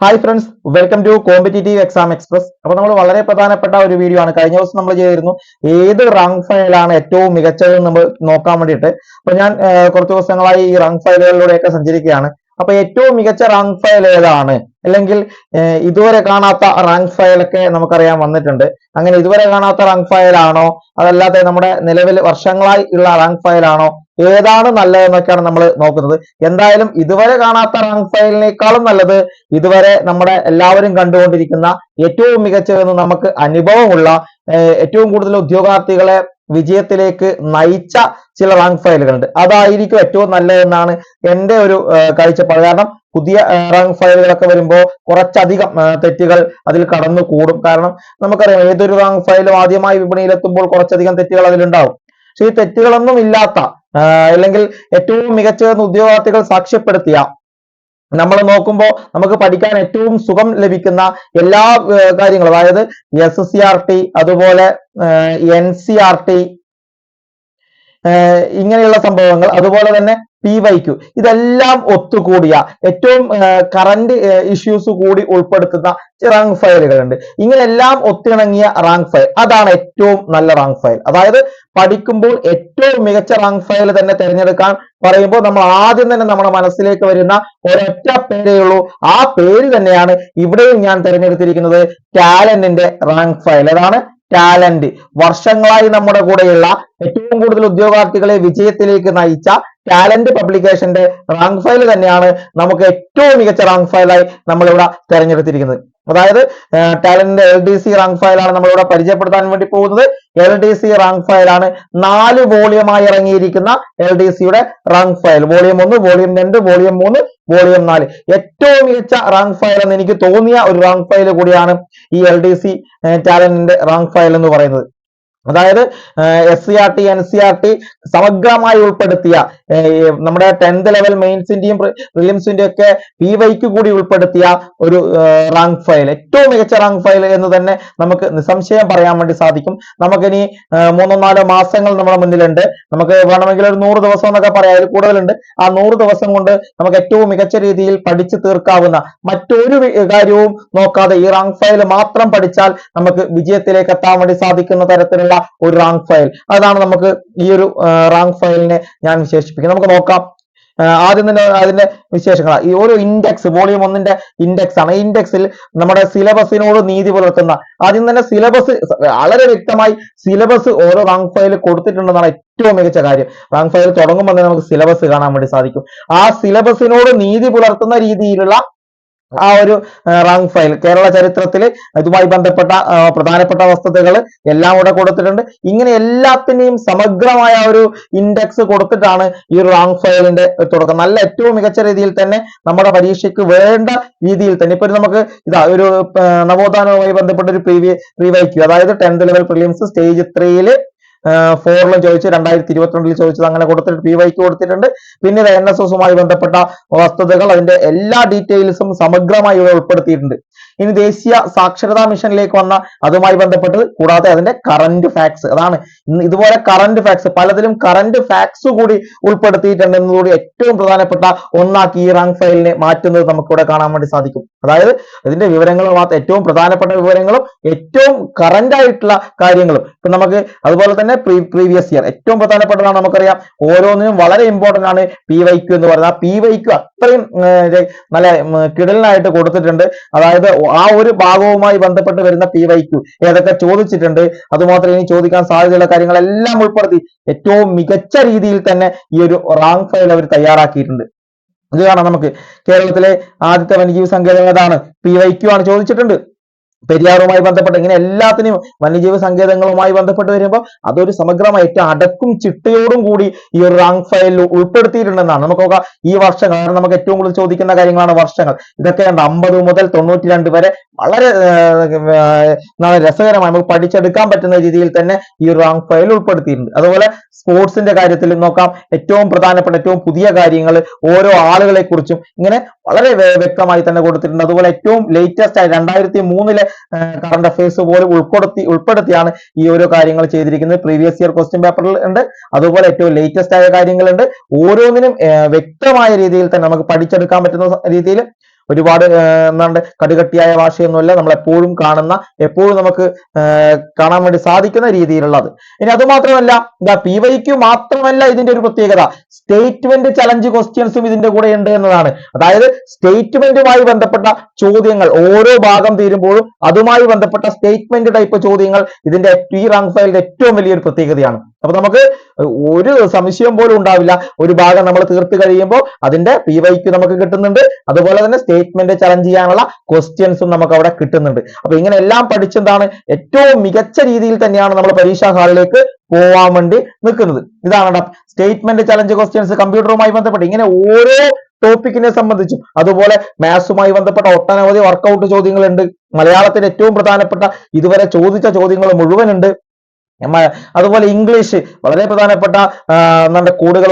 Hi friends welcome to competitive exam express അപ്പൊ നമ്മൾ വളരെ പ്രധാനപ്പെട്ട ഒരു വീഡിയോ ആണ്. കഴിഞ്ഞ ദിവസം നമ്മൾ ചെയ്തിരുന്നു. ഏത് റാങ്ക് ഫയലാണ് ഏറ്റവും മികച്ചതെന്ന് നമ്മൾ നോക്കാൻ വേണ്ടിയിട്ട്. അപ്പൊ ഞാൻ കുറച്ച് ദിവസങ്ങളായി ഈ റാങ്ക് ഫയലുകളിലൂടെയൊക്കെ സഞ്ചരിക്കുകയാണ്. അപ്പൊ ഏറ്റവും മികച്ച റാങ്ക് ഫയൽ ഏതാണ്? അല്ലെങ്കിൽ ഇതുവരെ കാണാത്ത റാങ്ക് ഫയലൊക്കെ നമുക്കറിയാൻ വന്നിട്ടുണ്ട്. അങ്ങനെ ഇതുവരെ കാണാത്ത റാങ്ക് ഫയലാണോ അതല്ലാതെ നമ്മുടെ നിലവിൽ വർഷങ്ങളായി ഉള്ള റാങ്ക് ഫയലാണോ ഏതാണ് നല്ലതെന്നൊക്കെയാണ് നമ്മൾ നോക്കുന്നത്. എന്തായാലും ഇതുവരെ കാണാത്ത റാങ്ക് ഫയലിനേക്കാളും നല്ലത് ഇതുവരെ നമ്മുടെ എല്ലാവരും കണ്ടുകൊണ്ടിരിക്കുന്ന ഏറ്റവും മികച്ചതെന്ന് നമുക്ക് അനുഭവമുള്ള ഏറ്റവും കൂടുതൽ ഉദ്യോഗാർത്ഥികളെ വിജയത്തിലേക്ക് നയിച്ച ചില റാങ്ക് ഫയലുകളുണ്ട് അതായിരിക്കും ഏറ്റവും നല്ലതെന്നാണ് എന്റെ ഒരു കാഴ്ചപ്പാട്. കാരണം പുതിയ റാങ്ക് ഫയലുകളൊക്കെ വരുമ്പോൾ കുറച്ചധികം തെറ്റുകൾ അതിൽ കടന്നു കൂടും കാരണം നമുക്കറിയാം ഏതൊരു റാങ്ക് ഫയലും ആദ്യമായി വിപണിയിലെത്തുമ്പോൾ കുറച്ചധികം തെറ്റുകൾ അതിലുണ്ടാവും. പക്ഷെ ഈ തെറ്റുകളൊന്നും ഇല്ലാത്ത അല്ലെങ്കിൽ ഏറ്റവും മികച്ചതെന്ന് ഉദ്യോഗാർത്ഥികൾ സാക്ഷ്യപ്പെടുത്തിയ നമ്മൾ നോക്കുമ്പോൾ നമുക്ക് പഠിക്കാൻ ഏറ്റവും സുഖം ലഭിക്കുന്ന എല്ലാ കാര്യങ്ങളും അതായത് എസ് സി ആർ ടി അതുപോലെ എൻ സി ആർ ടി ഇങ്ങനെയുള്ള സംഭവങ്ങൾ അതുപോലെ തന്നെ പി വൈ ക്യു ഇതെല്ലാം ഒത്തുകൂടിയ ഏറ്റവും കറന്റ് ഇഷ്യൂസ് കൂടി ഉൾപ്പെടുത്തുന്ന റാങ്ക് ഫയലുകളുണ്ട് ഇങ്ങനെല്ലാം ഒത്തിണങ്ങിയ റാങ്ക് ഫയൽ അതാണ് ഏറ്റവും നല്ല റാങ്ക് ഫയൽ അതായത് പഠിക്കുമ്പോൾ ഏറ്റവും മികച്ച റാങ്ക് ഫയൽ തന്നെ തിരഞ്ഞെടുക്കാൻ പറയുമ്പോൾ നമ്മൾ ആദ്യം തന്നെ നമ്മുടെ മനസ്സിലേക്ക് വരുന്ന ഒരൊറ്റ പേരേ ഉള്ളൂ. ആ പേര് തന്നെയാണ് ഇവിടെയും ഞാൻ തിരഞ്ഞെടുത്തിരിക്കുന്നത് ടാലന്റിന്റെ റാങ്ക് ഫയൽ അതാണ് ടാലന്റ്. വർഷങ്ങളായി നമ്മുടെ കൂടെയുള്ള ഏറ്റവും കൂടുതൽ ഉദ്യോഗാർത്ഥികളെ വിജയത്തിലേക്ക് നയിച്ച ടാലന്റ് പബ്ലിക്കേഷന്റെ റാങ്ക് ഫയൽ തന്നെയാണ് നമുക്ക് ഏറ്റവും മികച്ച റാങ്ക് ഫയലായി നമ്മളിവിടെ തിരഞ്ഞെടുത്തിരിക്കുന്നത്. അതായത് ടാലന്റിന്റെ എൽ ഡി സി റാങ്ക് ഫയലാണ് നമ്മളിവിടെ പരിചയപ്പെടുത്താൻ വേണ്ടി പോകുന്നത്. എൽ ഡി സി റാങ്ക് ഫയലാണ് നാല് വോളിയമായി ഇറങ്ങിയിരിക്കുന്ന എൽ ഡി സിയുടെ റാങ്ക് ഫയൽ വോളിയം ഒന്ന് വോളിയം രണ്ട് വോളിയം മൂന്ന് വോളിയം നാല്. ഏറ്റവും മികച്ച റാങ്ക് ഫയൽ എന്ന് എനിക്ക് തോന്നിയ ഒരു റാങ്ക് ഫയൽ കൂടിയാണ് ഈ എൽ ഡി സി ടാലന്റിന്റെ റാങ്ക് ഫയൽ എന്ന് പറയുന്നത്. അതായത് S C R T N C R T സമഗ്രമായി ഉൾപ്പെടുത്തിയ നമ്മുടെ ടെൻത്ത് ലെവൽ മെയിൻസിന്റെയും പ്രിലിംസിന്റെയും ഒക്കെ പി വൈക്ക് കൂടി ഉൾപ്പെടുത്തിയ ഒരു റാങ്ക് ഫയൽ. ഏറ്റവും മികച്ച റാങ്ക് ഫയൽ എന്ന് തന്നെ നമുക്ക് നിസ്സംശയം പറയാൻ വേണ്ടി സാധിക്കും. നമുക്കിനി മൂന്നോ നാലോ മാസങ്ങൾ നമ്മുടെ മുന്നിലുണ്ട്. നമുക്ക് വേണമെങ്കിൽ ഒരു നൂറ് ദിവസം എന്നൊക്കെ പറയാം. അതിൽ കൂടുതലുണ്ട്. ആ നൂറ് ദിവസം കൊണ്ട് നമുക്ക് ഏറ്റവും മികച്ച രീതിയിൽ പഠിച്ചു തീർക്കാവുന്ന മറ്റൊരു കാര്യവും നോക്കാതെ ഈ റാങ്ക് ഫയൽ മാത്രം പഠിച്ചാൽ നമുക്ക് വിജയത്തിലേക്ക് എത്താൻ വേണ്ടി സാധിക്കുന്ന തരത്തിലുള്ള ഒരു റാങ്ക് ഫയൽ അതാണ് നമുക്ക് ഈ ഒരു റാങ്ക് ഫയലിനെ ഞാൻ വിശേഷിപ്പിക്കുന്നത്. നമുക്ക് നോക്കാം. ആദ്യം തന്നെ അതിന്റെ വിശേഷങ്ങൾ ഈ ഓരോ ഇൻഡെക്സ് വോളിയം ഒന്നിന്റെ ഇൻഡെക്സ് ആണ്. ഇൻഡെക്സിൽ നമ്മുടെ സിലബസിനോട് നീതി പുലർത്തുന്ന ആദ്യം തന്നെ സിലബസ് വളരെ വ്യക്തമായി സിലബസ് ഓരോ റാങ്ക് ഫയൽ കൊടുത്തിട്ടുണ്ടെന്നാണ് ഏറ്റവും മികച്ച കാര്യം. റാങ്ക് ഫയൽ തുടങ്ങുമ്പോൾ തന്നെ നമുക്ക് സിലബസ് കാണാൻ വേണ്ടി സാധിക്കും. ആ സിലബസിനോട് നീതി പുലർത്തുന്ന രീതിയിലുള്ള ആ ഒരു റാങ്ക് ഫയൽ കേരള ചരിത്രത്തിൽ ഇതുമായി ബന്ധപ്പെട്ട പ്രധാനപ്പെട്ട വസ്തുതകൾ എല്ലാം കൂടെ കൊടുത്തിട്ടുണ്ട്. ഇങ്ങനെ എല്ലാത്തിനെയും സമഗ്രമായ ഒരു ഇൻഡെക്സ് കൊടുത്തിട്ടാണ് ഈ റാങ് ഫയലിന്റെ തുടക്കം. നല്ല ഏറ്റവും മികച്ച രീതിയിൽ തന്നെ നമ്മുടെ പരീക്ഷയ്ക്ക് വേണ്ട രീതിയിൽ തന്നെ ഇപ്പൊ നമുക്ക് ഇതാ ഒരു നവോത്ഥാനവുമായി ബന്ധപ്പെട്ട ഒരു പ്രീവി പ്രീവൈക്യു അതായത് ടെൻത്ത് ലെവൽ പ്രിലിംസ് സ്റ്റേജ് ത്രീയിൽ ഫോറിലും ചോദിച്ചു രണ്ടായിരത്തി ഇരുപത്തിരണ്ടിൽ ചോദിച്ചത് അങ്ങനെ കൊടുത്തിട്ട് പി വൈക്ക് കൊടുത്തിട്ടുണ്ട്. പിന്നീട് എൻ എസ് എസുമായി ബന്ധപ്പെട്ട വസ്തുതകൾ അതിന്റെ എല്ലാ ഡീറ്റെയിൽസും സമഗ്രമായി ഇവിടെ ഉൾപ്പെടുത്തിയിട്ടുണ്ട്. ഇനി ദേശീയ സാക്ഷരതാ മിഷനിലേക്ക് വന്ന അതുമായി ബന്ധപ്പെട്ടത് കൂടാതെ അതിന്റെ കറന്റ് ഫാക്സ് അതാണ് ഇതുപോലെ കറന്റ് ഫാക്സ് പലതിലും കറന്റ് ഫാക്സ് കൂടി ഉൾപ്പെടുത്തിയിട്ടുണ്ട് എന്നതുകൂടി ഏറ്റവും പ്രധാനപ്പെട്ട ഒന്നാക്കി ഈ റാങ്ക് ഫയലിനെ മാറ്റുന്നത് നമുക്കിവിടെ കാണാൻ വേണ്ടി സാധിക്കും. അതായത് ഇതിന്റെ വിവരങ്ങൾ മാത്രം ഏറ്റവും പ്രധാനപ്പെട്ട വിവരങ്ങളും ഏറ്റവും കറന്റ് ആയിട്ടുള്ള കാര്യങ്ങളും ഇപ്പൊ നമുക്ക് അതുപോലെ തന്നെ പ്രീവിയസ് ഇയർ ഏറ്റവും പ്രധാനപ്പെട്ടതാണ് നമുക്കറിയാം. ഓരോന്നിനും വളരെ ഇമ്പോർട്ടന്റ് ആണ് പി വൈ ക്യു എന്ന് പറയുന്നത്. ആ പി വൈക്യു അത്രയും ഏർ, നല്ല കിടിലനായിട്ട് കൊടുത്തിട്ടുണ്ട്. അതായത് ആ ഒരു ഭാഗവുമായി ബന്ധപ്പെട്ട് വരുന്ന പി വൈ ക്യു ഏതൊക്കെ ചോദിച്ചിട്ടുണ്ട് അതുമാത്രം ഇനി ചോദിക്കാൻ സാധ്യതയുള്ള കാര്യങ്ങളെല്ലാം ഉൾപ്പെടുത്തി ഏറ്റവും മികച്ച രീതിയിൽ തന്നെ ഈ ഒരു റാങ്ക് ഫയൽ അവർ തയ്യാറാക്കിയിട്ടുണ്ട്. ഇത് കാണാം നമുക്ക്. കേരളത്തിലെ ആദ്യത്തെ വന്യജീവി സങ്കേതം ഏതാണ്? പി വൈക്യു ആണ് ചോദിച്ചിട്ടുണ്ട്. പെരിയാറുമായി ബന്ധപ്പെട്ട് ഇങ്ങനെ എല്ലാത്തിനെയും വന്യജീവി സങ്കേതങ്ങളുമായി ബന്ധപ്പെട്ട് വരുമ്പോൾ അതൊരു സമഗ്രമായിട്ട് അടക്കും ചിട്ടയോടും കൂടി ഈ ഒരു റാങ്ക് ഫയലിൽ ഉൾപ്പെടുത്തിയിട്ടുണ്ടെന്നാണ്. നമുക്ക് നോക്കാം. ഈ വർഷങ്ങൾ നമുക്ക് ഏറ്റവും കൂടുതൽ ചോദിക്കുന്ന കാര്യങ്ങളാണ് വർഷങ്ങൾ. ഇതൊക്കെ അമ്പത് മുതൽ തൊണ്ണൂറ്റി വരെ വളരെ രസകരമായി നമുക്ക് പഠിച്ചെടുക്കാൻ പറ്റുന്ന രീതിയിൽ തന്നെ ഈ റാങ്ക് ഫയൽ ഉൾപ്പെടുത്തിയിട്ടുണ്ട്. അതുപോലെ സ്പോർട്സിന്റെ കാര്യത്തിൽ നോക്കാം. ഏറ്റവും പ്രധാനപ്പെട്ട ഏറ്റവും പുതിയ കാര്യങ്ങൾ ഓരോ ആളുകളെ കുറിച്ചും ഇങ്ങനെ വളരെ വ്യക്തമായി തന്നെ കൊടുത്തിട്ടുണ്ട്. അതുപോലെ ഏറ്റവും ലേറ്റസ്റ്റ് ആയി രണ്ടായിരത്തി മൂന്നിലെ കറണ്ട് അഫയേഴ്സ് പോലും ഉൾപ്പെടുത്തി ഉൾപ്പെടുത്തിയാണ് ഈ ഓരോ കാര്യങ്ങൾ ചെയ്തിരിക്കുന്നത്. പ്രീവിയസ് ഇയർ ക്വസ്റ്റ്യൻ പേപ്പറിൽ ഉണ്ട്. അതുപോലെ ഏറ്റവും ലേറ്റസ്റ്റ് ആയ കാര്യങ്ങളുണ്ട്. ഓരോന്നിനും വ്യക്തമായ രീതിയിൽ തന്നെ നമുക്ക് പഠിച്ചെടുക്കാൻ പറ്റുന്ന രീതിയിൽ ഒരുപാട് എന്താണ്ട് എന്താണ് കടുകട്ടിയായ ഭാഷയൊന്നുമല്ല. നമ്മൾ എപ്പോഴും കാണുന്ന എപ്പോഴും നമുക്ക് കാണാൻ വേണ്ടി സാധിക്കുന്ന രീതിയിലുള്ളത്. ഇനി അത് മാത്രമല്ല എന്താ പി വൈക്ക് മാത്രമല്ല ഇതിന്റെ ഒരു പ്രത്യേകത. സ്റ്റേറ്റ്മെന്റ് ചലഞ്ച് ക്വസ്റ്റ്യൻസും ഇതിന്റെ കൂടെ ഉണ്ട് എന്നതാണ്. അതായത് സ്റ്റേറ്റ്മെന്റുമായി ബന്ധപ്പെട്ട ചോദ്യങ്ങൾ ഓരോ ഭാഗം തീരുമ്പോഴും അതുമായി ബന്ധപ്പെട്ട സ്റ്റേറ്റ്മെന്റ് ടൈപ്പ് ചോദ്യങ്ങൾ ഇതിന്റെ ഈ റാങ്ക് ഫയലിന്റെ ഏറ്റവും വലിയൊരു പ്രത്യേകതയാണ്. അപ്പൊ നമുക്ക് ഒരു സംശയം പോലും ഉണ്ടാവില്ല. ഒരു ഭാഗം നമ്മൾ തീർത്ത് കഴിയുമ്പോൾ അതിന്റെ പി വൈക്ക് നമുക്ക് കിട്ടുന്നുണ്ട്. അതുപോലെ തന്നെ സ്റ്റേറ്റ്മെന്റ് ചലഞ്ച് ചെയ്യാനുള്ള ക്വസ്റ്റ്യൻസും നമുക്ക് അവിടെ കിട്ടുന്നുണ്ട്. അപ്പൊ ഇങ്ങനെ എല്ലാം പഠിച്ചെന്താണ് ഏറ്റവും മികച്ച രീതിയിൽ തന്നെയാണ് നമ്മൾ പരീക്ഷാ ഹാളിലേക്ക് പോവാൻ വേണ്ടി നിൽക്കുന്നത്. ഇതാണ് സ്റ്റേറ്റ്മെന്റ് ചലഞ്ച് ക്വസ്റ്റ്യൻസ് കമ്പ്യൂട്ടറുമായി ബന്ധപ്പെട്ട് ഇങ്ങനെ ഓരോ ടോപ്പിക്കിനെ സംബന്ധിച്ചും അതുപോലെ മാത്സുമായി ബന്ധപ്പെട്ട ഒട്ടനവധി വർക്കൗട്ട് ചോദ്യങ്ങളുണ്ട്. മലയാളത്തിൽ ഏറ്റവും പ്രധാനപ്പെട്ട ഇതുവരെ ചോദിച്ച ചോദ്യങ്ങൾ മുഴുവനുണ്ട്. അതുപോലെ ഇംഗ്ലീഷ് വളരെ പ്രധാനപ്പെട്ട നമ്മുടെ കൂടുകൾ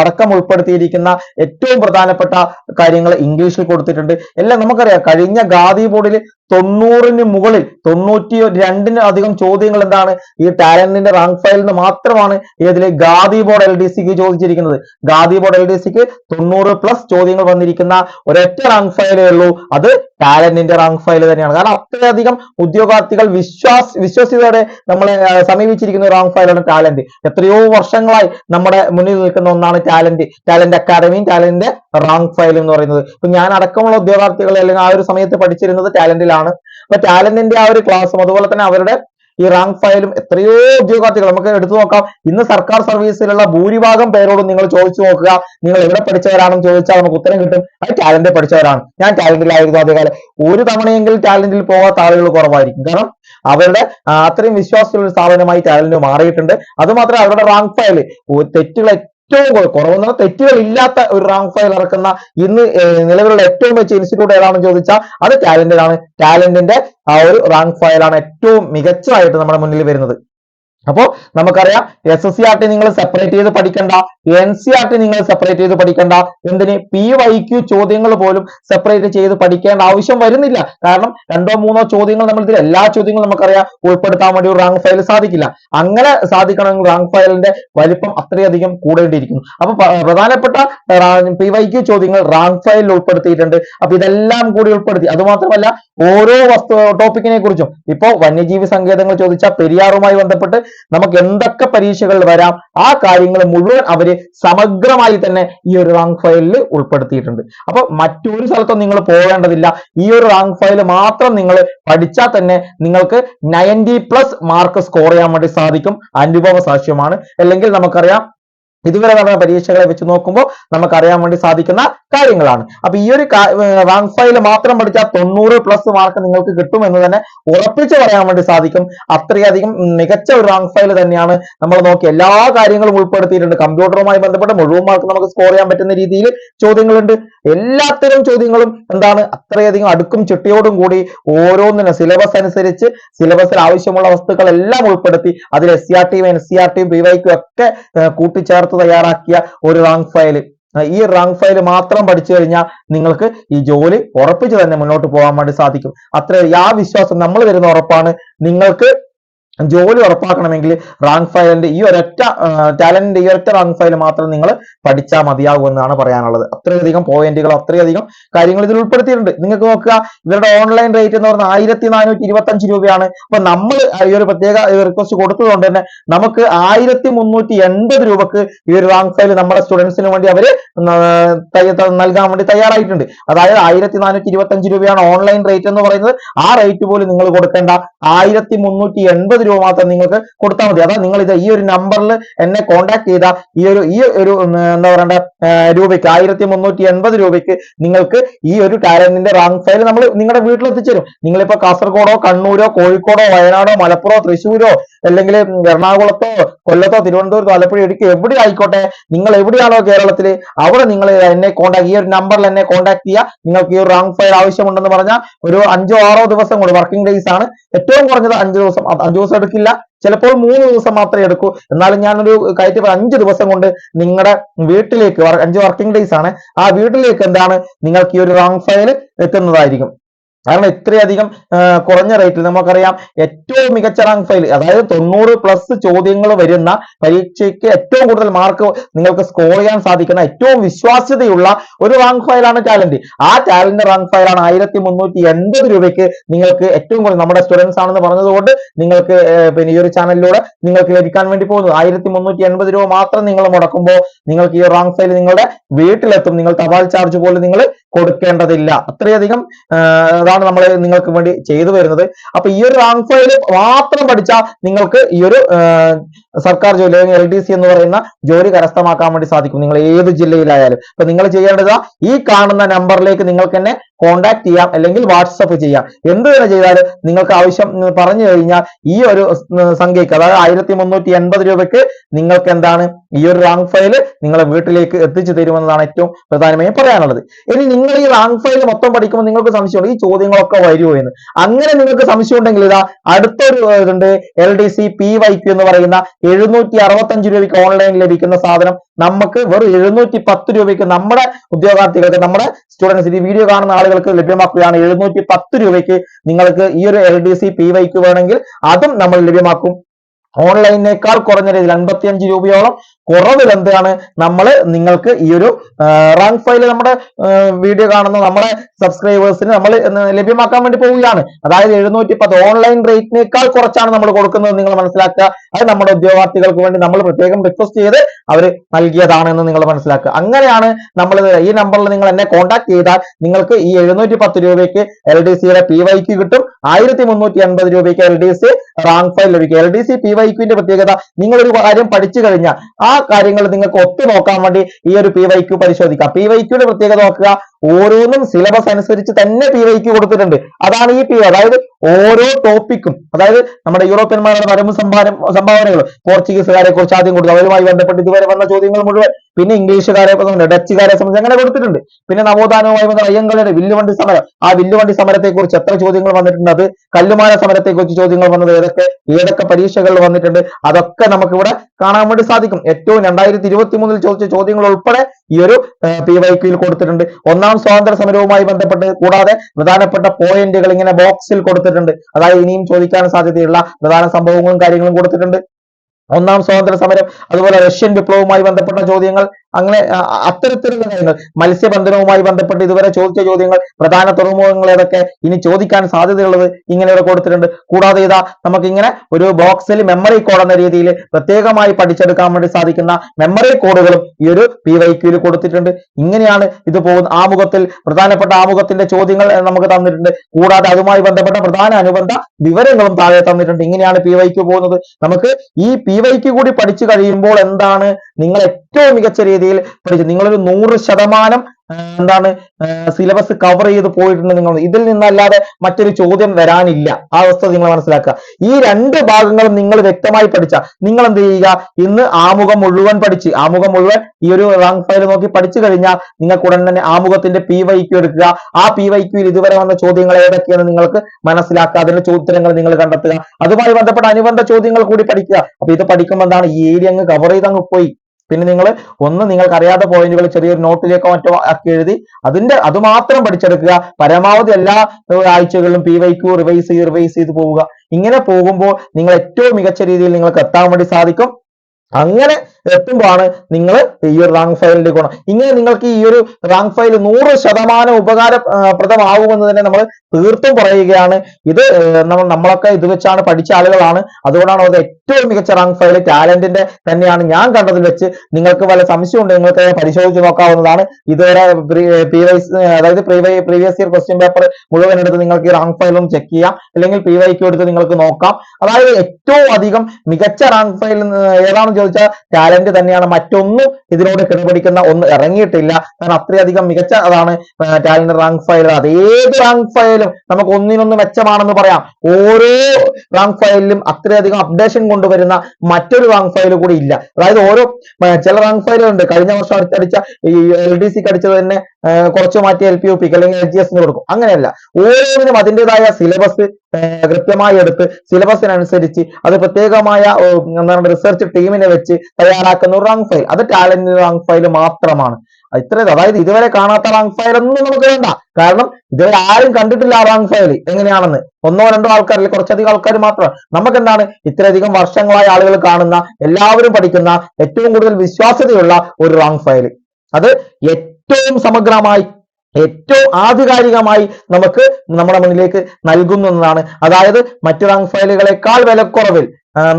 അടക്കം ഉൾപ്പെടുത്തിയിരിക്കുന്ന ഏറ്റവും പ്രധാനപ്പെട്ട കാര്യങ്ങൾ ഇംഗ്ലീഷിൽ കൊടുത്തിട്ടുണ്ട്. എല്ലാം നമുക്കറിയാം. കഴിഞ്ഞ ഖാദി ബോർഡിൽ തൊണ്ണൂറിന് മുകളിൽ തൊണ്ണൂറ്റി രണ്ടിന് അധികം ചോദ്യങ്ങൾ എന്താണ്? ഈ ടാലന്റിന്റെ റാങ്ക് ഫയലിൽ നിന്ന് മാത്രമാണ് ഇതിൽ ഗാദി ബോർഡ് എൽ ഡി സിക്ക് ചോദിച്ചിരിക്കുന്നത്. ഗാദി ബോർഡ് എൽ ഡി സിക്ക് തൊണ്ണൂറ് പ്ലസ് ചോദ്യങ്ങൾ വന്നിരിക്കുന്ന ഒരൊറ്റ റാങ്ക് ഫയലേ ഉള്ളൂ. അത് ടാലന്റിന്റെ റാങ്ക് ഫയൽ തന്നെയാണ്. കാരണം അത്രയധികം ഉദ്യോഗാർത്ഥികൾ വിശ്വാസ വിശ്വസിതയോടെ നമ്മളെ സമീപിച്ചിരിക്കുന്ന റാങ്ക് ഫയലാണ് ടാലന്റ്. എത്രയോ വർഷങ്ങളായി നമ്മുടെ മുന്നിൽ നിൽക്കുന്ന ഒന്നാണ് ടാലന്റ്. ടാലന്റ് അക്കാദമിയും ടാലന്റിന്റെ റാങ്ക് ഫയൽ എന്ന് പറയുന്നത്. ഇപ്പൊ ഞാൻ അടക്കമുള്ള ഉദ്യോഗാർത്ഥികൾ അല്ലെങ്കിൽ ആ ഒരു സമയത്ത് പഠിച്ചിരുന്നത് ടാലന്റിലാണ്. അപ്പൊ ടാലന്റിന്റെ ആ ഒരു ക്ലാസ്സും അതുപോലെ തന്നെ അവരുടെ ഈ റാങ്ക് ഫയലും എത്രയോ ഉദ്യോഗാർത്ഥികൾ. നമുക്ക് എടുത്തു നോക്കാം. ഇന്ന് സർക്കാർ സർവീസിലുള്ള ഭൂരിഭാഗം പേരോടും നിങ്ങൾ ചോദിച്ചു നോക്കുക. നിങ്ങൾ എവിടെ പഠിച്ചവരാണെന്ന് ചോദിച്ചാൽ നമുക്ക് ഉത്തരം കിട്ടും. അത് ടാലന്റ് പഠിച്ചവരാണ്. ഞാൻ ടാലന്റിലായിരുന്നു അതേകാലം ഒരു തവണയെങ്കിലും ടാലന്റിൽ പോകാത്ത ആളുകൾ കുറവായിരിക്കും. കാരണം അവരുടെ അത്രയും വിശ്വാസമുള്ള സ്ഥാപനമായി ടാലന്റ് മാറിയിട്ടുണ്ട്. അത് മാത്രമല്ല അവരുടെ റാങ്ക് ഫയൽ തെറ്റുകൾ ഏറ്റവും കുറവ് തെറ്റുകളില്ലാത്ത ഒരു റാങ്ക് ഫയൽ ഇറക്കുന്ന ഇന്ന് നിലവിലുള്ള ഏറ്റവും മികച്ച ഇൻസ്റ്റിറ്റ്യൂട്ട് ഏതാണെന്ന് ചോദിച്ചാൽ അത് ടാലന്റഡ് ആണ് ടാലന്റിന്റെ ആ ഒരു റാങ്ക് ഫയലാണ് ഏറ്റവും മികച്ചതായിട്ട് നമ്മുടെ മുന്നിൽ വരുന്നത്. അപ്പോ നമുക്കറിയാം S S C R T നിങ്ങൾ സെപ്പറേറ്റ് ചെയ്ത് പഠിക്കണ്ട എൻ സി ആർ ടി നിങ്ങൾ സെപ്പറേറ്റ് ചെയ്ത് പഠിക്കണ്ട എന്തിന് പി വൈ ക്യു ചോദ്യങ്ങൾ പോലും സെപ്പറേറ്റ് ചെയ്ത് പഠിക്കേണ്ട ആവശ്യം വരുന്നില്ല. കാരണം രണ്ടോ മൂന്നോ ചോദ്യങ്ങൾ നമ്മൾ ഇതിൽ എല്ലാ ചോദ്യങ്ങളും നമുക്കറിയാം ഉൾപ്പെടുത്താൻ വേണ്ടി ഒരു റാങ്ക് ഫയൽ സാധിക്കില്ല. അങ്ങനെ സാധിക്കണമെങ്കിൽ റാങ്ക് ഫയലിന്റെ വലിപ്പം അത്രയധികം കൂടേണ്ടിയിരിക്കുന്നു. അപ്പൊ പ്രധാനപ്പെട്ട പി വൈ ക്യു ചോദ്യങ്ങൾ റാങ്ക് ഫയലിൽ ഉൾപ്പെടുത്തിയിട്ടുണ്ട്. അപ്പൊ ഇതെല്ലാം കൂടി ഉൾപ്പെടുത്തി. അതുമാത്രമല്ല ഓരോ വസ്തു ടോപ്പിക്കിനെ കുറിച്ചും. ഇപ്പോ വന്യജീവി സങ്കേതങ്ങൾ ചോദിച്ച പെരിയാറുമായി ബന്ധപ്പെട്ട് നമുക്ക് എന്തൊക്കെ പരീക്ഷകൾ വരാം? ആ കാര്യങ്ങൾ മുഴുവൻ അവർ സമഗ്രമായി തന്നെ ഈ ഒരു റാങ്ക് ഫയലിൽ ഉൾപ്പെടുത്തിയിട്ടുണ്ട്. അപ്പൊ മറ്റൊരു സ്ഥലത്തും നിങ്ങൾ പോകേണ്ടതില്ല. ഈ ഒരു റാങ്ക് ഫയൽ മാത്രം നിങ്ങൾ പഠിച്ചാൽ തന്നെ നിങ്ങൾക്ക് നയന്റി പ്ലസ് മാർക്ക് സ്കോർ ചെയ്യാൻ വേണ്ടി സാധിക്കും. അനുഭവ സാക്ഷ്യമാണ്. അല്ലെങ്കിൽ നമുക്കറിയാം ഇതുവരെ നടന്ന പരീക്ഷകളെ വെച്ച് നോക്കുമ്പോൾ നമുക്ക് അറിയാൻ വേണ്ടി സാധിക്കുന്ന കാര്യങ്ങളാണ്. അപ്പൊ ഈ ഒരു റാങ്ക് ഫയൽ മാത്രം പഠിച്ചാൽ തൊണ്ണൂറ് പ്ലസ് മാർക്ക് നിങ്ങൾക്ക് കിട്ടും എന്ന് തന്നെ ഉറപ്പിച്ച് പറയാൻ വേണ്ടി സാധിക്കും. അത്രയധികം മികച്ച ഒരു റാങ്ക് ഫയൽ തന്നെയാണ് നമ്മൾ നോക്കി എല്ലാ കാര്യങ്ങളും ഉൾപ്പെടുത്തിയിട്ടുണ്ട്. കമ്പ്യൂട്ടറുമായി ബന്ധപ്പെട്ട് മുഴുവൻ മാർക്ക് നമുക്ക് സ്കോർ ചെയ്യാൻ പറ്റുന്ന രീതിയിൽ ചോദ്യങ്ങളുണ്ട്. എല്ലാത്തരം ചോദ്യങ്ങളും എന്താണ് അത്രയധികം അടുക്കും ചിട്ടയോടും കൂടി ഓരോന്നിനും സിലബസ് അനുസരിച്ച് സിലബസിൽ ആവശ്യമുള്ള വസ്തുക്കളെല്ലാം ഉൾപ്പെടുത്തി അതിൽ എസ് സി ആർ ടിയും എൻ സി ആർ ടിയും പി വൈക്കും ഒക്കെ ഏർ കൂട്ടിച്ചേർത്ത് തയ്യാറാക്കിയ ഒരു റാങ്ക് ഫയൽ ഈ റാങ്ക് ഫയൽ മാത്രം പഠിച്ചു കഴിഞ്ഞാൽ നിങ്ങൾക്ക് ഈ ജോലി ഉറപ്പിച്ച് തന്നെ മുന്നോട്ട് പോകാൻ വേണ്ടി സാധിക്കും. അത്ര ആ വിശ്വാസം നമ്മൾ തരുന്ന ഉറപ്പാണ്. നിങ്ങൾക്ക് ജോലി ഉറപ്പാക്കണമെങ്കിൽ റാങ്ക് ഫയലിന്റെ ഈ ഒരൊറ്റ ടാലന്റിന്റെ ഈ ഒരൊറ്റ റാങ്ക് ഫയൽ മാത്രം നിങ്ങൾ പഠിച്ചാൽ മതിയാകും എന്നാണ് പറയാനുള്ളത്. അത്രയധികം പോയിന്റുകൾ അത്രയധികം കാര്യങ്ങൾ ഇതിൽ ഉൾപ്പെടുത്തിയിട്ടുണ്ട്. നിങ്ങൾക്ക് നോക്കുക ഇവരുടെ ഓൺലൈൻ റേറ്റ് എന്ന് പറഞ്ഞാൽ ആയിരത്തി നാനൂറ്റി ഇരുപത്തി അഞ്ച് രൂപയാണ്. അപ്പൊ നമ്മൾ ഈ ഒരു പ്രത്യേക റിക്വസ്റ്റ് കൊടുത്തതുകൊണ്ട് തന്നെ നമുക്ക് ആയിരത്തി മുന്നൂറ്റി എൺപത് രൂപക്ക് ഈ ഒരു റാങ്ക് ഫയൽ നമ്മുടെ സ്റ്റുഡൻസിന് വേണ്ടി ത- നൽകാൻ വേണ്ടി തയ്യാറായിട്ടുണ്ട്. അതായത് ആയിരത്തി നാനൂറ്റി ഇരുപത്തി അഞ്ച് രൂപയാണ് ഓൺലൈൻ റേറ്റ് എന്ന് പറയുന്നത്. ആ റേറ്റ് പോലും നിങ്ങൾ കൊടുക്കേണ്ട ആയിരത്തി മുന്നൂറ്റി എൺപത് രൂപ മാത്രം നിങ്ങൾക്ക് കൊടുത്താൽ മതി. അതാ നിങ്ങൾ ഇത് ഈ ഒരു നമ്പറിൽ എന്നെ കോൺടാക്ട് ചെയ്ത ഈ ഒരു ഈ ഒരു എന്താ പറയണ്ട രൂപയ്ക്ക് ആയിരത്തി മുന്നൂറ്റി എൺപത് രൂപയ്ക്ക് നിങ്ങൾക്ക് ഈ ഒരു ടാലന്റിന്റെ റാങ്ക് ഫയൽ നമ്മൾ നിങ്ങളുടെ വീട്ടിൽ എത്തിച്ചേരും. നിങ്ങളിപ്പോ കാസർഗോഡോ കണ്ണൂരോ കോഴിക്കോടോ വയനാടോ മലപ്പുറമോ തൃശ്ശൂരോ അല്ലെങ്കിൽ എറണാകുളത്തോ കൊല്ലത്തോ തിരുവനന്തപുരത്തോ ആലപ്പുഴ ഇടുക്കി എവിടെ ആയിക്കോട്ടെ നിങ്ങൾ എവിടെയാണോ കേരളത്തിൽ അവിടെ നിങ്ങൾ എന്നെ കോൺടാക്ട് ഈ ഒരു നമ്പറിൽ എന്നെ കോൺടാക്ട് ചെയ്യുക. നിങ്ങൾക്ക് ഈ ഒരു റാങ്ക് ഫയൽ ആവശ്യമുണ്ടെന്ന് പറഞ്ഞാൽ ഒരു അഞ്ചോ ആറോ ദിവസം കൊണ്ട് വർക്കിംഗ് ഡേയ്സ് ആണ്. ഏറ്റവും കുറഞ്ഞത് അഞ്ച് ദിവസം അഞ്ച് ദിവസം എടുക്കില്ല. ചിലപ്പോൾ മൂന്ന് ദിവസം മാത്രമേ എടുക്കൂ. എന്നാലും ഞാനൊരു കയറ്റി അഞ്ച് ദിവസം കൊണ്ട് നിങ്ങളുടെ വീട്ടിലേക്ക് അഞ്ച് വർക്കിംഗ് ഡേയ്സ് ആണ്. ആ വീട്ടിലേക്ക് എന്താണ്? നിങ്ങൾക്ക് ഈ ഒരു റാങ്ക് ഫയൽ എത്തുന്നതായിരിക്കും. കാരണം ഇത്രയധികം കുറഞ്ഞ റേറ്റിൽ നമുക്കറിയാം ഏറ്റവും മികച്ച റാങ്ക് ഫയൽ അതായത് തൊണ്ണൂറ് പ്ലസ് ചോദ്യങ്ങൾ വരുന്ന പരീക്ഷയ്ക്ക് ഏറ്റവും കൂടുതൽ മാർക്ക് നിങ്ങൾക്ക് സ്കോർ ചെയ്യാൻ സാധിക്കുന്ന ഏറ്റവും വിശ്വാസ്യതയുള്ള ഒരു റാങ്ക് ഫയലാണ് ടാലന്റ് ആ ടാലന്റ് റാങ്ക് ഫയലാണ് ആയിരത്തി മുന്നൂറ്റി എൺപത് രൂപയ്ക്ക് നിങ്ങൾക്ക് ഏറ്റവും കൂടുതൽ നമ്മുടെ സ്റ്റുഡൻസ് ആണെന്ന് പറഞ്ഞതുകൊണ്ട് നിങ്ങൾക്ക് പിന്നെ ഈ ഒരു ചാനലിലൂടെ നിങ്ങൾക്ക് ലഭിക്കാൻ വേണ്ടി പോകുന്നത് ആയിരത്തി മുന്നൂറ്റി എൺപത് രൂപ മാത്രം നിങ്ങൾ മുടക്കുമ്പോൾ നിങ്ങൾക്ക് ഈ റാങ്ക് ഫയൽ നിങ്ങളുടെ വീട്ടിലെത്തും. നിങ്ങൾ തപാൽ ചാർജ് പോലും നിങ്ങൾ കൊടുക്കേണ്ടതില്ല. അത്രയധികം അതാണ് നമ്മൾ നിങ്ങൾക്ക് വേണ്ടി ചെയ്തു വരുന്നത്. അപ്പൊ ഈ ഒരു റാങ്ക് ഫയൽ മാത്രം പഠിച്ചാൽ നിങ്ങൾക്ക് ഈ ഒരു സർക്കാർ ജോലി അല്ലെങ്കിൽ എൽ ഡി സി എന്ന് പറയുന്ന ജോലി കരസ്ഥമാക്കാൻ വേണ്ടി സാധിക്കും നിങ്ങൾ ഏത് ജില്ലയിലായാലും. അപ്പൊ നിങ്ങൾ ചെയ്യേണ്ടത് ഈ കാണുന്ന നമ്പറിലേക്ക് നിങ്ങൾക്ക് തന്നെ കോൺടാക്ട് ചെയ്യാം അല്ലെങ്കിൽ വാട്സപ്പ് ചെയ്യാം. എന്ത് തന്നെ ചെയ്താൽ നിങ്ങൾക്ക് ആവശ്യം പറഞ്ഞു കഴിഞ്ഞാൽ ഈ ഒരു ഉം, സംഖ്യക്ക് അതായത് ആയിരത്തി മുന്നൂറ്റി എൺപത് രൂപയ്ക്ക് നിങ്ങൾക്ക് എന്താണ് ഈ ഒരു റാങ്ക് ഫയൽ നിങ്ങളെ വീട്ടിലേക്ക് എത്തിച്ചു തരുമെന്നതാണ് ഏറ്റവും പ്രധാനമായും പറയാനുള്ളത്. ഇനി നിങ്ങൾ ഈ റാങ്ക് ഫയൽ മൊത്തം പഠിക്കുമ്പോൾ നിങ്ങൾക്ക് സംശയമുണ്ട്. ഈ ചോദ്യങ്ങളൊക്കെ വരുമോ എന്ന്? അങ്ങനെ നിങ്ങൾക്ക് സംശയം ഉണ്ടെങ്കിൽ ഇതാ അടുത്തൊരു ഇതുണ്ട്. L D C P Y Q എന്ന് പറയുന്ന എഴുന്നൂറ്റി അറുപത്തഞ്ച് രൂപയ്ക്ക് ഓൺലൈനിൽ ലഭിക്കുന്ന സാധനം നമുക്ക് വെറും എഴുന്നൂറ്റി പത്ത് രൂപയ്ക്ക് നമ്മുടെ ഉദ്യോഗാർത്ഥികൾക്ക് നമ്മുടെ സ്റ്റുഡൻസ് ഈ വീഡിയോ കാണുന്ന ആളുകൾക്ക് ലഭ്യമാക്കുകയാണ്. എഴുന്നൂറ്റി പത്ത് രൂപയ്ക്ക് നിങ്ങൾക്ക് ഈ ഒരു എൽ ഡി സി വേണമെങ്കിൽ അതും നമ്മൾ ലഭ്യമാക്കും. ഓൺലൈനേക്കാൾ കുറഞ്ഞ രീതിയിൽ അൻപത്തിയഞ്ച് രൂപയോളം കുറവിൽ എന്താണ് നമ്മൾ നിങ്ങൾക്ക് ഈ ഒരു റാങ്ക് ഫയൽ നമ്മുടെ വീഡിയോ കാണുന്ന നമ്മുടെ സബ്സ്ക്രൈബേഴ്സിന് നമ്മൾ ലഭ്യമാക്കാൻ വേണ്ടി പോവുകയാണ്. അതായത് എഴുന്നൂറ്റി പത്ത് ഓൺലൈൻ റേറ്റിനേക്കാൾ കുറച്ചാണ് നമ്മൾ കൊടുക്കുന്നത് നിങ്ങൾ മനസ്സിലാക്കുക. അത് നമ്മുടെ ഉദ്യോഗാർത്ഥികൾക്ക് വേണ്ടി നമ്മൾ പ്രത്യേകം റിക്വസ്റ്റ് ചെയ്ത് അവർ നൽകിയതാണെന്ന് നിങ്ങൾ മനസ്സിലാക്കുക. അങ്ങനെയാണ് നമ്മൾ ഈ നമ്പറിൽ നിങ്ങൾ എന്നെ കോൺടാക്ട് ചെയ്താൽ നിങ്ങൾക്ക് ഈ എഴുന്നൂറ്റി പത്ത് രൂപയ്ക്ക് എൽ ഡി സിയുടെ പി വൈക്ക് കിട്ടും. ആയിരത്തി മുന്നൂറ്റി എൺപത് രൂപയ്ക്ക് L D C rank file ലഭിക്കും. എൽ ഡി സി പി വൈക്യുവിന്റെ പ്രത്യേകത നിങ്ങൾ ഒരു കാര്യം പഠിച്ചു കഴിഞ്ഞാൽ ആ കാര്യങ്ങൾ നിങ്ങൾക്ക് ഒത്തു നോക്കാൻ വേണ്ടി ഈ ഒരു പി വൈക്യു പരിശോധിക്കാം. പി വൈക്യുടെ പ്രത്യേകത നോക്കുക. ഓരോന്നും സിലബസ് അനുസരിച്ച് തന്നെ പി വൈക്ക് കൊടുത്തിട്ടുണ്ട്. അതാണ് ഈ പി അതായത് ഓരോ ടോപ്പിക്കും അതായത് നമ്മുടെ യൂറോപ്യന്മാരുടെ വരവ് സംഭാവന സംഭാവനകൾ പോർച്ചുഗീസുകാരെ കുറിച്ച് ആദ്യം കൊടുത്തു. അവരുമായി ബന്ധപ്പെട്ട് ഇതുവരെ വന്ന ചോദ്യങ്ങൾ മുഴുവൻ പിന്നെ ഇംഗ്ലീഷുകാരെ സംബന്ധിച്ച് ഡച്ചുകാരെ സംബന്ധിച്ച് അങ്ങനെ കൊടുത്തിട്ടുണ്ട്. പിന്നെ നവോത്ഥാനവുമായി ബന്ധ അയ്യങ്കളുടെ വില്ലുവണ്ടി സമരം. ആ വില്ലുവണ്ടി സമരത്തെക്കുറിച്ച് എത്ര ചോദ്യങ്ങൾ വന്നിട്ടുണ്ട് അത് കല്ലുമാല സമരത്തെക്കുറിച്ച് ചോദ്യങ്ങൾ വന്നത് ഏതൊക്കെ? ഏതൊക്കെ പരീക്ഷകളിൽ വന്നിട്ടുണ്ട്? അതൊക്കെ നമുക്കിവിടെ കാണാൻ വേണ്ടി സാധിക്കും. ഏറ്റവും രണ്ടായിരത്തി ഇരുപത്തി മൂന്നിൽ ചോദിച്ച ചോദ്യങ്ങൾ ഉൾപ്പെടെ ഈ ഒരു പി വൈ ക്യൂയിൽ കൊടുത്തിട്ടുണ്ട്. ഒന്നാം സ്വാതന്ത്ര്യ സമരവുമായി ബന്ധപ്പെട്ട് കൂടാതെ പ്രധാനപ്പെട്ട പോയിന്റുകൾ ഇങ്ങനെ ബോക്സിൽ കൊടുത്തിട്ടുണ്ട്. അതായത് ഇനിയും ചോദിക്കാൻ സാധ്യതയുള്ള പ്രധാന സംഭവങ്ങളും കാര്യങ്ങളും കൊടുത്തിട്ടുണ്ട്. ഒന്നാം സ്വാതന്ത്ര്യ സമരം അതുപോലെ റഷ്യൻ വിപ്ലവവുമായി ബന്ധപ്പെട്ട ചോദ്യങ്ങൾ അങ്ങനെ അത്തരത്തിലുള്ള കാര്യങ്ങൾ മത്സ്യബന്ധനവുമായി ബന്ധപ്പെട്ട് ഇതുവരെ ചോദിച്ച ചോദ്യങ്ങൾ പ്രധാന തുറമുഖങ്ങൾ ഏതൊക്കെ ഇനി ചോദിക്കാൻ സാധ്യതയുള്ളത് ഇങ്ങനെ ഇവിടെ കൊടുത്തിട്ടുണ്ട്. കൂടാതെ ഇതാ നമുക്ക് ഇങ്ങനെ ഒരു ബോക്സിൽ മെമ്മറി കോഡ് എന്ന രീതിയിൽ പ്രത്യേകമായി പഠിച്ചെടുക്കാൻ വേണ്ടി സാധിക്കുന്ന മെമ്മറി കോഡുകളും ഈ ഒരു പി വൈ ക്യൂയിൽ കൊടുത്തിട്ടുണ്ട്. ഇങ്ങനെയാണ് ഇത് പോകുന്ന ആമുഖത്തിൽ പ്രധാനപ്പെട്ട ആമുഖത്തിന്റെ ചോദ്യങ്ങൾ നമുക്ക് തന്നിട്ടുണ്ട്. കൂടാതെ അതുമായി ബന്ധപ്പെട്ട പ്രധാന അനുബന്ധ വിവരങ്ങളും താഴെ തന്നിട്ടുണ്ട്. ഇങ്ങനെയാണ് പി വൈ ക്യൂ പോകുന്നത്. നമുക്ക് ഈ പി ക്യൂ കൂടി പഠിച്ചു കഴിയുമ്പോൾ എന്താണ്? നിങ്ങൾ ഏറ്റവും മികച്ച രീതിയിൽ പഠിച്ചു. നിങ്ങളൊരു നൂറ് ശതമാനം എന്താണ് സിലബസ് കവർ ചെയ്ത് പോയിട്ടുണ്ട് നിങ്ങൾ. ഇതിൽ നിന്നല്ലാതെ മറ്റൊരു ചോദ്യം വരാനില്ല. ആ അവസ്ഥ നിങ്ങൾ മനസ്സിലാക്കുക. ഈ രണ്ട് ഭാഗങ്ങളും നിങ്ങൾ വ്യക്തമായി പഠിച്ച. നിങ്ങൾ എന്ത് ചെയ്യുക? ഇന്ന് ആമുഖം മുഴുവൻ പഠിച്ച് ആമുഖം മുഴുവൻ ഈ ഒരു റാങ്ക് ഫയൽ നോക്കി പഠിച്ചു കഴിഞ്ഞാൽ നിങ്ങൾക്ക് ഉടൻ തന്നെ ആമുഖത്തിന്റെ പി വൈ ക്യു എടുക്കുക. ആ പി വൈ ക്യൂയിൽ ഇതുവരെ വന്ന ചോദ്യങ്ങൾ ഏതൊക്കെയാണ് നിങ്ങൾക്ക് മനസ്സിലാക്കുക. അതിന്റെ ചോദ്യങ്ങൾ നിങ്ങൾ കണ്ടെത്തുക. അതുമായി ബന്ധപ്പെട്ട അനുബന്ധ ചോദ്യങ്ങൾ കൂടി പഠിക്കുക. അപ്പൊ ഇത് പഠിക്കുമ്പോൾ എന്താണ്? ഈ ഏരിയ അങ്ങ് കവർ ചെയ്ത് അങ്ങ് പോയി. പിന്നെ നിങ്ങൾ ഒന്ന് നിങ്ങൾക്ക് അറിയാത്ത പോയിന്റുകൾ ചെറിയൊരു നോട്ടിലേക്കോ മറ്റോ ആക്കി എഴുതി അതിന്റെ അത് മാത്രം പഠിച്ചെടുക്കുക. പരമാവധി എല്ലാ ആഴ്ചകളിലും പി വൈക്യു റിവൈസ് ചെയ്ത് റിവൈസ് ചെയ്ത് പോവുക. ഇങ്ങനെ പോകുമ്പോൾ നിങ്ങൾ ഏറ്റവും മികച്ച രീതിയിൽ നിങ്ങൾക്ക് എത്താൻ വേണ്ടി സാധിക്കും. അങ്ങനെ എത്തുമ്പോഴാണ് നിങ്ങൾ ഈ ഒരു റാങ്ക് ഫയലിലേക്ക് പോകണം ഇങ്ങനെ നിങ്ങൾക്ക് ഈ ഒരു റാങ്ക് ഫയൽ നൂറ് ശതമാനം ഉപകാരപ്രദമാകുമെന്ന് തന്നെ നമ്മൾ തീർത്തും പറയുകയാണ്. ഇത് നമ്മൾ നമ്മളൊക്കെ ഇത് വെച്ചാണ് പഠിച്ച ആളുകളാണ്. അതുകൊണ്ടാണ് അത് ഏറ്റവും മികച്ച റാങ്ക് ഫയൽ ടാലന്റിന്റെ തന്നെയാണ് ഞാൻ കണ്ടതിൽ വെച്ച് നിങ്ങൾക്ക് വല്ല സംശയം ഉണ്ടെങ്കിൽ നിങ്ങൾക്ക് പരിശോധിച്ച് നോക്കാവുന്നതാണ്. ഇതുവരെ പി വൈസ് അതായത് പ്രീവിയസ് ഇയർ ക്വസ്റ്റ്യൻ പേപ്പർ മുഴുവൻ എടുത്ത് നിങ്ങൾക്ക് ഈ റാങ്ക് ഫയലും ചെക്ക് ചെയ്യാം. അല്ലെങ്കിൽ പി വൈക്കും എടുത്ത് നിങ്ങൾക്ക് നോക്കാം. അതായത് ഏറ്റവും അധികം മികച്ച റാങ്ക് ഫയൽ ഏതാണെന്ന് ചോദിച്ചാൽ ടാലന്റ് തന്നെയാണ്. മറ്റൊന്നും ഇതിനോട് കിടപിടിക്കുന്ന ഒന്ന് ഇറങ്ങിയിട്ടില്ല. കാരണം അത്രയധികം മികച്ച അതാണ് ടാലന്റ് റാങ്ക് ഫയൽ അത് ഏത് റാങ്ക് ഫയലും നമുക്ക് ഒന്നിനൊന്ന് മെച്ചമാണെന്ന് പറയാം. ഓരോ റാങ്ക് ഫയലിലും അത്രയധികം അപ്ഡേഷൻ കൊണ്ടുവരുന്ന മറ്റൊരു റാങ്ക് ഫയൽ കൂടി ഇല്ല. അതായത് ഓരോ ചില റാങ്ക് ഫയലുണ്ട് കഴിഞ്ഞ വർഷം അടുത്തടിച്ച ഈ എൽ ഡി സിക്ക് അടിച്ചത് തന്നെ കുറച്ച് മാറ്റി എൽ പി യു പിക്ക് അല്ലെങ്കിൽ എൽ ജി എസിന് കൊടുക്കും. അങ്ങനെയല്ല. ഓരോന്നിനും അതിന്റെതായ സിലബസ് കൃത്യമായി എടുത്ത് സിലബസിനനുസരിച്ച് അത് പ്രത്യേകമായ എന്താണ് റിസർച്ച് ടീമിനെ വെച്ച് തയ്യാറാക്കുന്ന ഒരു റാങ്ക് ഫയൽ അത് ടാലന്റ് റാങ്ക് ഫയൽ മാത്രമാണ്. ഇത്ര അതായത് ഇതുവരെ കാണാത്ത റാങ്ക് ഫയൽ ഒന്നും നമുക്ക് വേണ്ട. കാരണം ഇതുവരെ ആരും കണ്ടിട്ടില്ല ആ റാങ്ക് ഫയൽ എങ്ങനെയാണെന്ന്. ഒന്നോ രണ്ടോ ആൾക്കാർ അല്ലെങ്കിൽ കുറച്ചധികം ആൾക്കാർ മാത്രമാണ് നമുക്ക് എന്താണ് ഇത്രയധികം വർഷങ്ങളായ ആളുകൾ കാണുന്ന എല്ലാവരും പഠിക്കുന്ന ഏറ്റവും കൂടുതൽ വിശ്വാസ്യതയുള്ള ഒരു റാങ്ക് ഫയൽ അത് ഏറ്റവും സമഗ്രമായി ഏറ്റവും ആധികാരികമായി നമുക്ക് നമ്മുടെ മുന്നിലേക്ക് നൽകുന്നതാണ് അതായത് മറ്റു റാങ്ക് ഫയലുകളെക്കാൾ വിലക്കുറവിൽ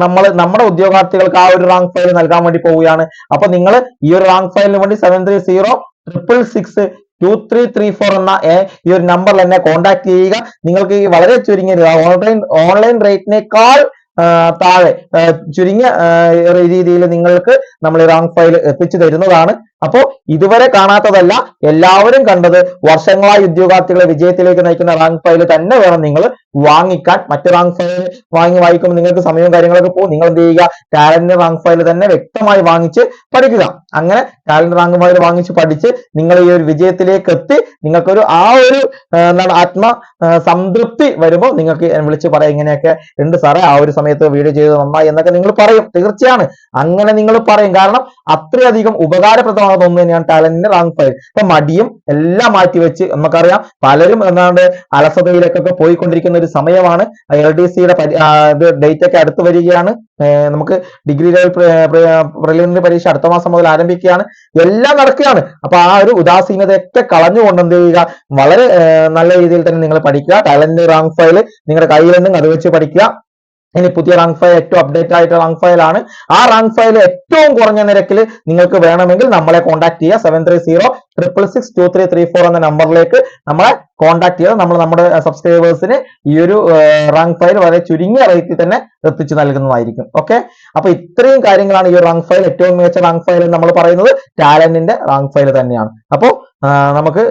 നമ്മൾ നമ്മുടെ ഉദ്യോഗാർത്ഥികൾക്ക് ആ ഒരു റാങ്ക് ഫയൽ നൽകാൻ വേണ്ടി പോവുകയാണ്. അപ്പൊ നിങ്ങൾ ഈ ഒരു റാങ്ക് ഫയലിന് വേണ്ടി seven three zero triple six two three three four എന്ന ഈ ഒരു നമ്പറിൽ എന്നെ കോൺടാക്ട് ചെയ്യുക. നിങ്ങൾക്ക് ഈ വളരെ ചുരുങ്ങിയ ഓൺലൈൻ ഓൺലൈൻ റേറ്റിനേക്കാൾ താഴെ ചുരുങ്ങിയ രീതിയിൽ നിങ്ങൾക്ക് നമ്മൾ ഈ റാങ്ക് ഫയൽ എത്തിച്ചു തരുന്നതാണ്. അപ്പോ ഇതുവരെ കാണാത്തതല്ല എല്ലാവരും കണ്ടത് വർഷങ്ങളായി ഉദ്യോഗാർത്ഥികളെ വിജയത്തിലേക്ക് നയിക്കുന്ന റാങ്ക് ഫയൽ തന്നെ വേണം നിങ്ങൾ വാങ്ങിക്കാൻ. മറ്റു റാങ്ക് ഫയൽ വാങ്ങി വായിക്കുമ്പോൾ നിങ്ങൾക്ക് സമയവും കാര്യങ്ങളൊക്കെ പോകും. നിങ്ങൾ എന്ത് ചെയ്യുക? ടാലന്റ് റാങ്ക് ഫയൽ തന്നെ വ്യക്തമായി വാങ്ങിച്ച് പഠിക്കുക. അങ്ങനെ ടാലന്റ് റാങ്ക് ഫയൽ വാങ്ങിച്ച് പഠിച്ച് നിങ്ങൾ ഈ ഒരു വിജയത്തിലേക്ക് എത്തി നിങ്ങൾക്കൊരു ആ ഒരു എന്താണ് ആത്മ സംതൃപ്തി വരുമ്പോൾ നിങ്ങൾക്ക് വിളിച്ച് പറയാം ഇങ്ങനെയൊക്കെ ഉണ്ട് സാറേ ആ ഒരു സമയത്ത് വീഡിയോ ചെയ്ത് നന്നായി എന്നൊക്കെ നിങ്ങൾ പറയും. തീർച്ചയാണ്. അങ്ങനെ നിങ്ങൾ പറയും. കാരണം അത്രയധികം ഉപകാരപ്രദമാകുന്ന ഒന്ന് തന്നെയാണ് ടാലന്റിന്റെ റാങ്ക് ഫയൽ അപ്പൊ മടിയും എല്ലാം മാറ്റി വെച്ച് നമുക്കറിയാം പലരും എന്താണ്ട് അലസതയിലേക്കൊക്കെ പോയിക്കൊണ്ടിരിക്കുന്ന ഒരു സമയമാണ് എൽ ഡി സിയുടെ ഡേറ്റ് ഒക്കെ അടുത്ത് വരികയാണ്. നമുക്ക് ഡിഗ്രി ലെവൽ പ്രിലിമിനറി പരീക്ഷ അടുത്ത മാസം മുതൽ ആരംഭിക്കുകയാണ്. എല്ലാം നടക്കുകയാണ്. അപ്പൊ ആ ഒരു ഉദാസീനതയൊക്കെ കളഞ്ഞുകൊണ്ട് എന്ത് ചെയ്യുക? വളരെ നല്ല രീതിയിൽ തന്നെ നിങ്ങൾ പഠിക്കുക. ടാലന്റ് റാങ്ക് ഫയൽ നിങ്ങളുടെ കയ്യിൽ നിന്നും അത് വെച്ച് പഠിക്കുക. ഇനി പുതിയ റാങ്ക് ഫയൽ ഏറ്റവും അപ്ഡേറ്റ് ആയിട്ട് റാങ്ക് ഫയൽ ആണ് ആ റാങ്ക് ഫയൽ ഏറ്റവും കുറഞ്ഞ നിരക്കിൽ നിങ്ങൾക്ക് വേണമെങ്കിൽ നമ്മളെ കോൺടാക്ട് ചെയ്യുക. Seven three zero triple six two three three four എന്ന നമ്പറിലേക്ക് നമ്മളെ കോൺടാക്ട് ചെയ്യുക. നമ്മൾ നമ്മുടെ സബ്സ്ക്രൈബേഴ്സിന് ഈ ഒരു റാങ്ക് ഫയൽ വളരെ ചുരുങ്ങിയ റേറ്റിൽ തന്നെ എത്തിച്ചു നൽകുന്നതായിരിക്കും. ഓക്കെ അപ്പൊ ഇത്രയും കാര്യങ്ങളാണ് ഈ റാങ്ക് ഫയൽ ഏറ്റവും മികച്ച റാങ്ക് ഫയൽ എന്ന് നമ്മൾ പറയുന്നത്. ടാലന്റിന്റെ റാങ്ക് ഫയൽ തന്നെയാണ്. അപ്പോൾ നമുക്ക്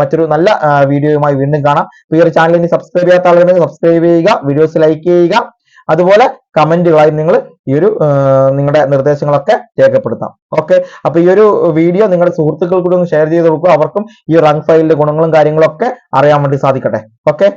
മറ്റൊരു നല്ല വീഡിയോയുമായി വീണ്ടും കാണാം. ഈ ഒരു ചാനലിന് സബ്സ്ക്രൈബ് ചെയ്യാത്ത ആളുകളുണ്ടെങ്കിൽ സബ്സ്ക്രൈബ് ചെയ്യുക. വീഡിയോസ് ലൈക്ക് ചെയ്യുക. അതുപോലെ കമന്റുകളായി നിങ്ങൾ ഈ ഒരു നിങ്ങളുടെ നിർദ്ദേശങ്ങളൊക്കെ രേഖപ്പെടുത്താം. ഓക്കെ അപ്പൊ ഈ ഒരു വീഡിയോ നിങ്ങളുടെ സുഹൃത്തുക്കൾ കൂടി ഒന്ന് ഷെയർ ചെയ്ത് കൊടുക്കുക. അവർക്കും ഈ റൺ ഫയലിന്റെ ഗുണങ്ങളും കാര്യങ്ങളും ഒക്കെ അറിയാൻ വേണ്ടി സാധിക്കട്ടെ. ഓക്കെ